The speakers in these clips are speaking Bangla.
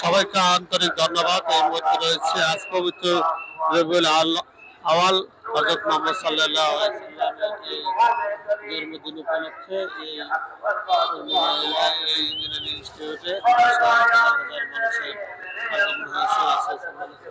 সবাইকে আন্তরিক ধন্যবাদ। এই মুহূর্তে রয়েছে আজ পবিত্র রবিউল আওয়াল হজরত মোহাম্মদ সাল্লাহ জন্মদিন উপলক্ষে ইঞ্জিনিয়ারিং ইনস্টিটিউটে হাজার মানুষের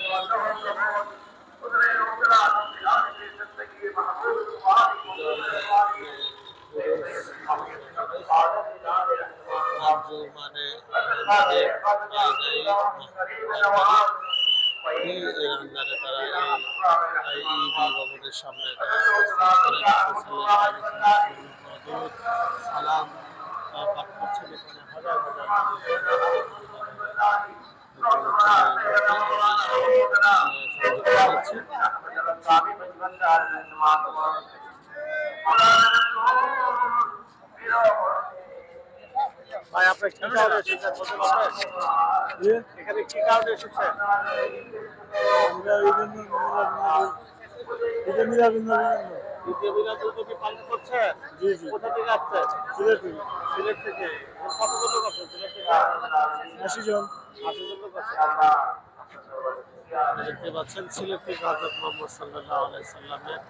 আমাদের এই আন্দারে তারা এই ভবনের সামনে সালাম পাঠ করছেন এখানে হাজার হাজার ভাই আপনি কি কারণে এসেছেন? বলতে পারবেন? এখানে কি কারণে এসেছেন? দ্বিতীয় পালন জি। কোথা থেকে আসছেন? সিলেট থেকে। সিলেট থেকে। কতজন লোক আছেন সিলেট থেকে? আশি জন। আশি জন দেখতে পাচ্ছেন সিলেট থেকে হজরত মোহাম্মদ সাল্লাহ আলাই সাল্লামের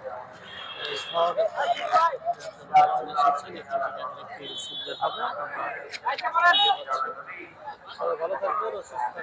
ভালো থাকবেন ও সুস্থ